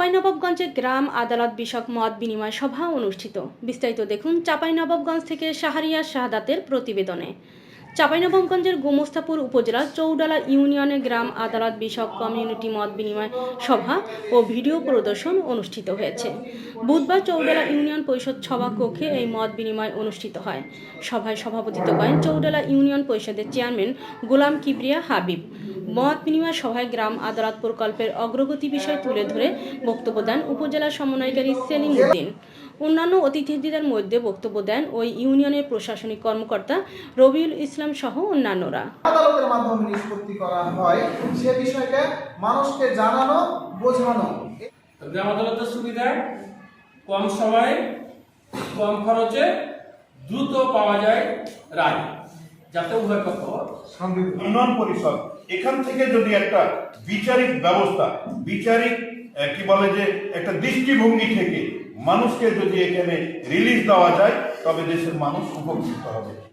চাঁপাইনবাবগঞ্জে গ্রাম আদালত বিষয়ক মত বিনিময় সভা অনুষ্ঠিত। বিস্তারিত দেখুন চাঁপাইনবাবগঞ্জ থেকে শাহরিয়া শাহাদাতের প্রতিবেদনে। চাঁপাইনবাবগঞ্জের গোমস্তাপুর উপজেলার চৌডালা ইউনিয়নে গ্রাম আদালত বিষয়ক কমিউনিটি মত বিনিময় সভা ও ভিডিও প্রদর্শন অনুষ্ঠিত হয়েছে। বুধবার চৌডালা ইউনিয়ন পরিষদ সভা কক্ষে এই মত বিনিময় অনুষ্ঠিত হয়। সভায় সভাপতিত্ব করেন চৌডালা ইউনিয়ন পরিষদের চেয়ারম্যান গোলাম কিবরিয়া হাবিব। মত বিনিময় সভায় গ্রাম আদালত প্রকল্পের অগ্রগতি বিষয় তুলে ধরে বক্তব্য দেন উপজেলা সমন্বয়কারী সেলিম উদ্দিন। অন্যান্য অতিথিদের মধ্যে বক্তব্য দেন ওই ইউনিয়নের প্রশাসনিক কর্মকর্তা রবিউল ইসলাম সহ অন্যান্যরা। আদালতের মাধ্যমে নিষ্পত্তি করা হয় সে বিষয়টা মানুষকে জানানো বোঝানো। গ্রাম আদালতের সুবিধায় কম সময়ে কম খরচে দ্রুত পাওয়া যায় রায়। যাতে উভয় পক্ষ উন্নয়ন পরিষদ এখান থেকে যদি একটা বিচারিক ব্যবস্থা বিচারিক কি বলে যে একটা দৃষ্টিভঙ্গি থেকে মানুষকে যদি এখানে রিলিজ দেওয়া যায়, তবে দেশের মানুষ উপকৃত হবে।